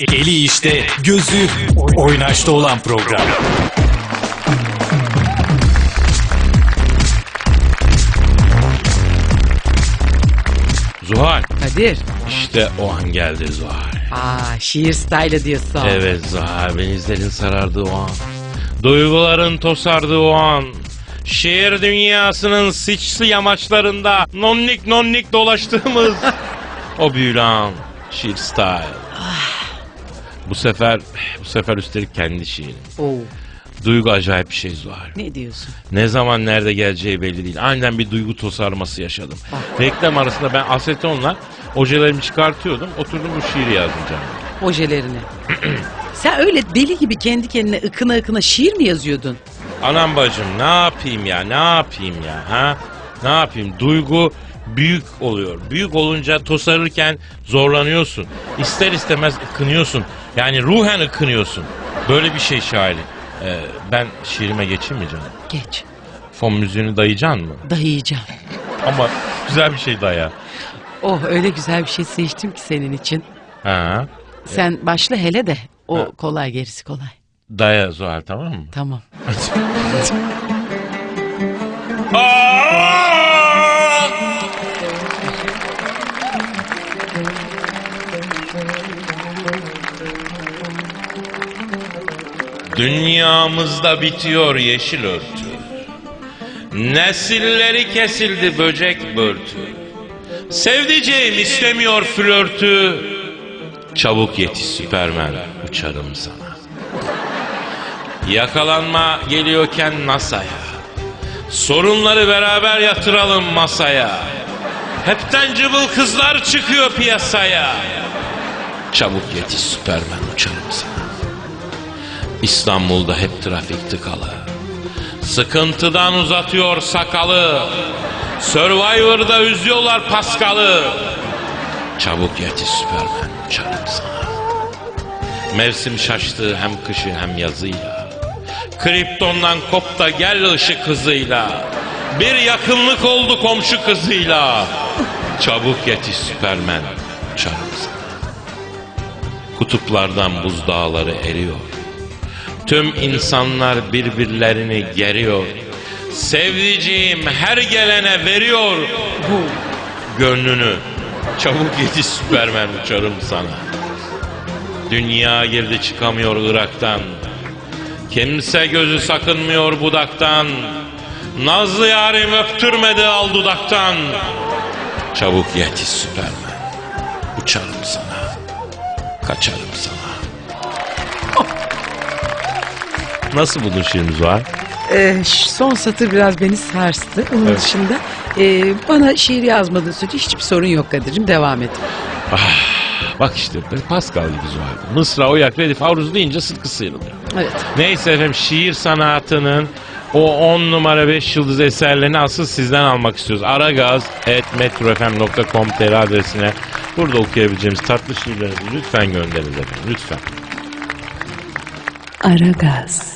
Eli işte, gözü oynaşta olan program. Zuhal. Kadir. İşte o an geldi Zuhal. Aa şiir style'ı diyorsun. Evet Zuhal benizlerin sarardığı o an. Duyguların tosardığı o an. Şehir dünyasının sıçsı yamaçlarında nonnik nonnik dolaştığımız o büyülü an. Şiir style. Bu sefer bu sefer üstelik kendi şiirim. Oo, Duygu acayip bir şey Zuhal. ne diyorsun? Ne zaman nerede geleceği belli değil. Aniden bir duygu tosarması yaşadım. Reklam arasında ben asetonla ojelerimi çıkartıyordum. Oturdum bu şiiri yazdım canım. Ojelerini. Sen öyle deli gibi kendi kendine ıkına ıkına şiir mi yazıyordun? Anam bacım ne yapayım ya ne yapayım ya ha? Ne yapayım? Duygu büyük oluyor. Büyük olunca tosarırken zorlanıyorsun. İster istemez ıkınıyorsun. Yani ruhen ıkınıyorsun. Böyle bir şey şairi. Ee, ben şiirime geçeyim mi canım? Geç. Fon müziğini dayayacaksın mı? Dayayacağım. Ama güzel bir şey daya. Oh öyle güzel bir şey seçtim ki senin için. Ha? Sen başla hele de. O Ha. kolay gerisi kolay. Daya Zuhal tamam mı? Tamam. Dünyamızda bitiyor yeşil örtü. Nesilleri kesildi böcek börtü. Sevdiceğim istemiyor flörtü. Çabuk yetiş Süpermen uçarım sana. Yakalanma geliyorken NASA'ya. Sorunları beraber yatıralım masaya. Hepten cıvıl kızlar çıkıyor piyasaya. Çabuk yetiş Süpermen uçarım sana. İstanbul'da hep trafik tıkalı. Sıkıntıdan uzatıyor sakalı. Survivor'da üzüyorlar Paskal'ı. Çabuk yetiş Süpermen uçarım sana. Mevsim şaştı hem kışı hem yazıyla. Kriptondan kop da gel ışık hızıyla. Bir yakınlık oldu komşu kızıyla. Çabuk yetiş Süpermen uçarım sana. Kutuplardan buzdağları eriyor. Tüm insanlar birbirlerini geriyor. Sevdiceğim her gelene veriyor gönlünü. Çabuk yetiş Süpermen uçarım sana. Dünya girdi çıkamıyor Irak'tan. Kimse gözü sakınmıyor budaktan. Nazlı yarim öptürmedi al dudaktan. Çabuk yetiş Süpermen. Uçarım sana. Kaçarım sana. Nasıl buldun şiirimiz var? Ee, son satır biraz beni sarstı. Onun Evet. dışında e, bana şiir yazmadığın sürece hiçbir sorun yok Kadir'cim. Devam et. Bak işte Pascal gibi Zuhal. Mısra, Oyak, Redif, Aruz deyince sıtkı sıyrılıyor. Evet. Neyse efendim şiir sanatının o 10 numara 5 yıldız eserlerini asıl sizden almak istiyoruz. aragaz.metrofm.com.tr adresine burada okuyabileceğimiz tatlı şiirlerinizi lütfen gönderiniz efendim. Lütfen. Aragaz.